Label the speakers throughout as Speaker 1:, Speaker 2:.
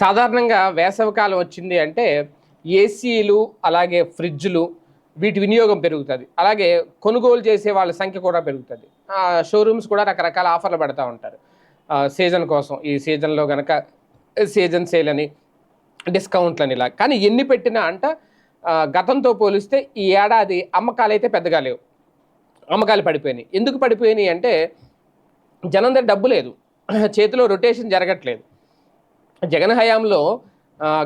Speaker 1: సాధారణంగా వేసవికాలం వచ్చింది అంటే ఏసీలు అలాగే ఫ్రిడ్జ్లు వీటి వినియోగం పెరుగుతుంది. అలాగే కొనుగోలు చేసే వాళ్ళ సంఖ్య కూడా పెరుగుతుంది. షోరూమ్స్ కూడా రకరకాల ఆఫర్లు పెడతా ఉంటారు. సీజన్ కోసం ఈ సీజన్లో కనుక సీజన్ సేల్ అని డిస్కౌంట్లని ఇలా. కానీ ఎన్ని పెట్టినా అంట గతంతో పోలిస్తే ఈ ఏడాది అమ్మకాలు అయితే పెద్దగా లేవు. అమ్మకాలు పడిపోయినాయి. ఎందుకు పడిపోయినాయి అంటే జనం దగ్గర డబ్బు లేదు. చేతిలో రొటేషన్ జరగట్లేదు. జగన్ హయాంలో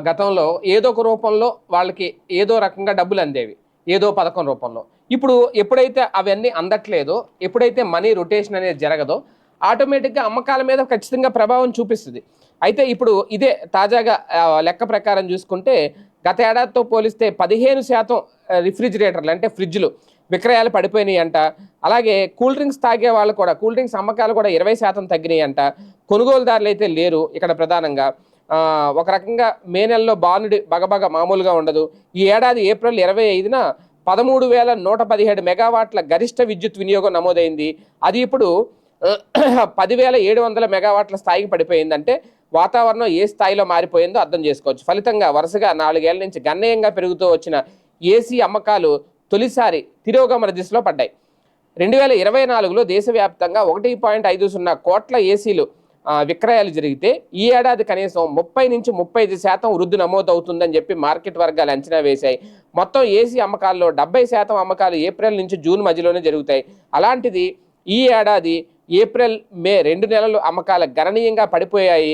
Speaker 1: గతంలో ఏదో ఒక రూపంలో వాళ్ళకి ఏదో రకంగా డబ్బులు అందేవి. ఏదో పథకం రూపంలో. ఇప్పుడు ఎప్పుడైతే అవన్నీ అందట్లేదో ఎప్పుడైతే మనీ రొటేషన్ అనేది జరగదో ఆటోమేటిక్గా అమ్మకాల మీద ఖచ్చితంగా ప్రభావం చూపిస్తుంది. అయితే ఇప్పుడు ఇదే తాజాగా లెక్క ప్రకారం చూసుకుంటే గత ఏడాదితో పోలిస్తే పదిహేను శాతం రిఫ్రిజిరేటర్లు అంటే ఫ్రిడ్జ్లు విక్రయాలు పడిపోయినాయి అంట అలాగే కూల్ డ్రింక్స్ తాగే వాళ్ళు కూడా కూల్ డ్రింక్స్ అమ్మకాలు కూడా ఇరవై శాతం తగ్గినాయి అంట కొనుగోలుదారులు అయితే లేరు ఇక్కడ ప్రధానంగా. ఒక రకంగా మే నెలలో బానుడి బగబగ మామూలుగా ఉండదు. ఈ ఏడాది ఏప్రిల్ ఇరవై ఐదున పదమూడు వేల నూట పదిహేడు మెగావాట్ల గరిష్ట విద్యుత్ వినియోగం నమోదైంది. అది ఇప్పుడు పదివేల ఏడు వందల మెగావాట్ల స్థాయికి పడిపోయిందంటే వాతావరణం ఏ స్థాయిలో మారిపోయిందో అర్థం చేసుకోవచ్చు. ఫలితంగా వరుసగా నాలుగేళ్ళ నుంచి గణనీయంగా పెరుగుతూ వచ్చిన ఏసీ అమ్మకాలు తొలిసారి తిరోగమన దిశలో పడ్డాయి. రెండు వేల ఇరవై నాలుగులో దేశవ్యాప్తంగా ఒకటి పాయింట్ ఐదు సున్నా కోట్ల ఏసీలు విక్రయాలు జరిగితే ఈ ఏడాది కనీసం ముప్పై నుంచి ముప్పై ఐదు శాతం వృద్ధి నమోదవుతుందని చెప్పి మార్కెట్ వర్గాలు అంచనా వేశాయి. మొత్తం ఏసీ అమ్మకాల్లో డెబ్బై శాతం అమ్మకాలు ఏప్రిల్ నుంచి జూన్ మధ్యలోనే జరుగుతాయి. అలాంటిది ఈ ఏడాది ఏప్రిల్ మే రెండు నెలలు అమ్మకాలు గణనీయంగా పడిపోయాయి.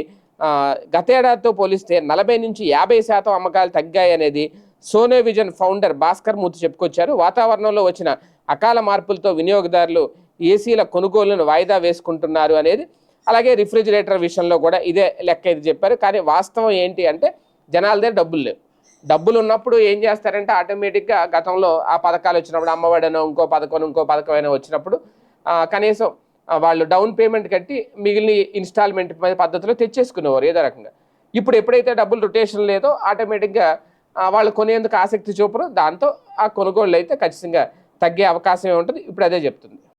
Speaker 1: గతేడాదితో పోలిస్తే నలభై నుంచి యాభై శాతం అమ్మకాలు తగ్గాయి అనేది సోనే విజన్ ఫౌండర్ భాస్కర్ మూర్తి చెప్పుకొచ్చారు. వాతావరణంలో వచ్చిన అకాల మార్పులతో వినియోగదారులు ఏసీల కొనుగోలును వాయిదా వేసుకుంటున్నారు అనేది. అలాగే రిఫ్రిజిరేటర్ విషయంలో కూడా ఇదే లెక్క ఇది చెప్పారు. కానీ వాస్తవం ఏంటి అంటే జనాల దగ్గర డబ్బులు లేవు. డబ్బులు ఉన్నప్పుడు ఏం చేస్తారంటే ఆటోమేటిక్గా గతంలో ఆ పథకాలు వచ్చినప్పుడు అమ్మఒడనో ఇంకో పథకం ఇంకో పథకం అయినా వచ్చినప్పుడు కనీసం వాళ్ళు డౌన్ పేమెంట్ కట్టి మిగిలిన ఇన్స్టాల్మెంట్ పద్ధతిలో తెచ్చేసుకునేవారు ఏదో రకంగా. ఇప్పుడు ఎప్పుడైతే డబ్బులు రొటేషన్ లేదో ఆటోమేటిక్గా వాళ్ళు కొనేందుకు ఆసక్తి చూపరు. దాంతో ఆ కొనుగోళ్ళు అయితే ఖచ్చితంగా తగ్గే అవకాశమే ఉంటుంది. ఇప్పుడు అదే చెప్తుంది.